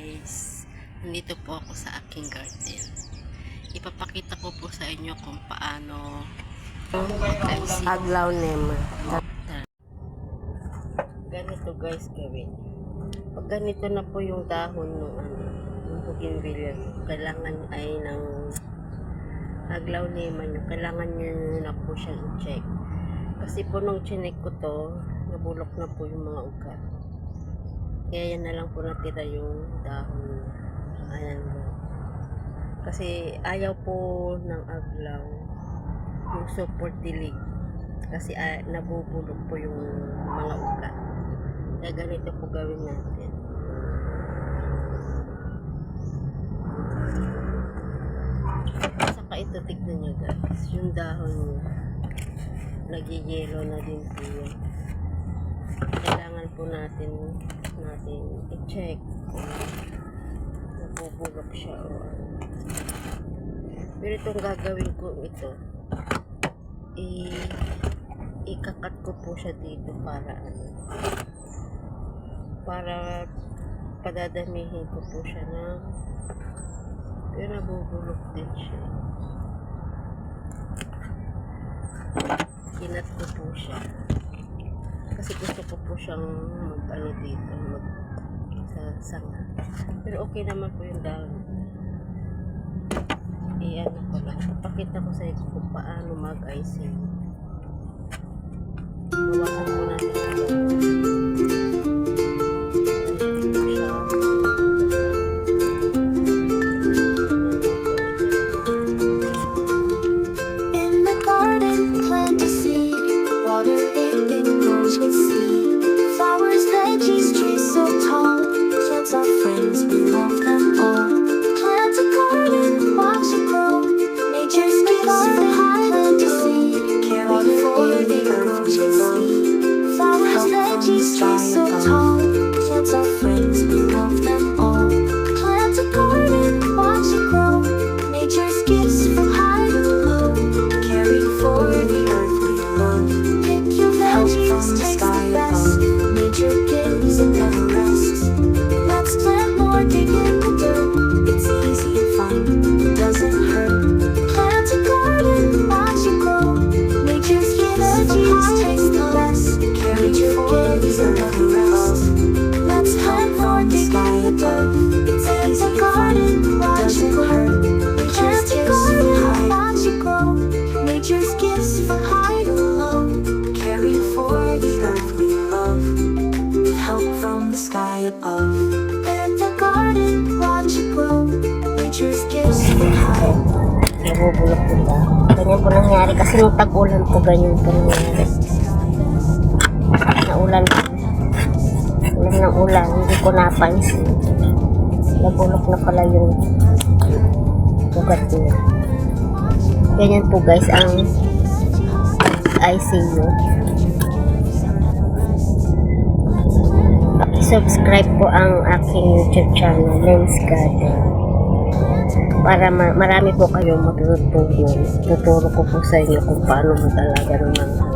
guys, nandito po ako sa aking garden. Ipapakita ko po sa inyo kung paano. Aglaw nema. Ganito guys gawin. Pag ganito na po yung dahon ng ano, yung bougainvillea, kailangan ay ng aglaw nema nyo. Kailangan nyo na po siyang i-check. Kasi po nung chinek ko to, nabulok na po yung mga ugat. Kaya yan na lang po natira yung dahon niya. Ayan po. Kasi ayaw po ng aglaw yung support dilig. Kasi ah, nabubulok po yung mga ugat. Kaya ganito po gawin natin. Saka ito, tignan nyo guys. Yung dahon niya. Nagigelo na din po yan. Kailangan po natin natin i-check kung nabubulok siya o ano. Pero itong gagawin ko ito, i ikakat ko po siya dito para ano, para padadamihin ko po siya ng pero nabubulok din siya. Kinat ko po siya. Kasi gusto ko po siyang mag ano dito, mag sa sanga. Pero okay naman po yung dahon. Iyan ko lang. Pakita ko sa inyo kung paano mag-icing. Bawasan veggies, veggies, so Carry your gives and never rest. Let's plant more, dig in the dirt. It's easy and fun, doesn't hurt. Nature's gifts from watch it high to low. Carry for the earth we love. Help from the sky above. In the garden, watch it grow. Nature's gifts from high. Nabubulok yung dahon. Ganyan po nangyari kasi nung tag-ulan po ganyan po nangyari. Naulan po. Ulan ng ulan, hindi ko napansin. Nabulok na pala yung ugat niya. Ganyan po guys ang ICU. Subscribe po ang aking YouTube channel, Lens Garden para ma- marami po kayong matutulong. Tuturo ko po sa inyo kung paano mag-alaga ng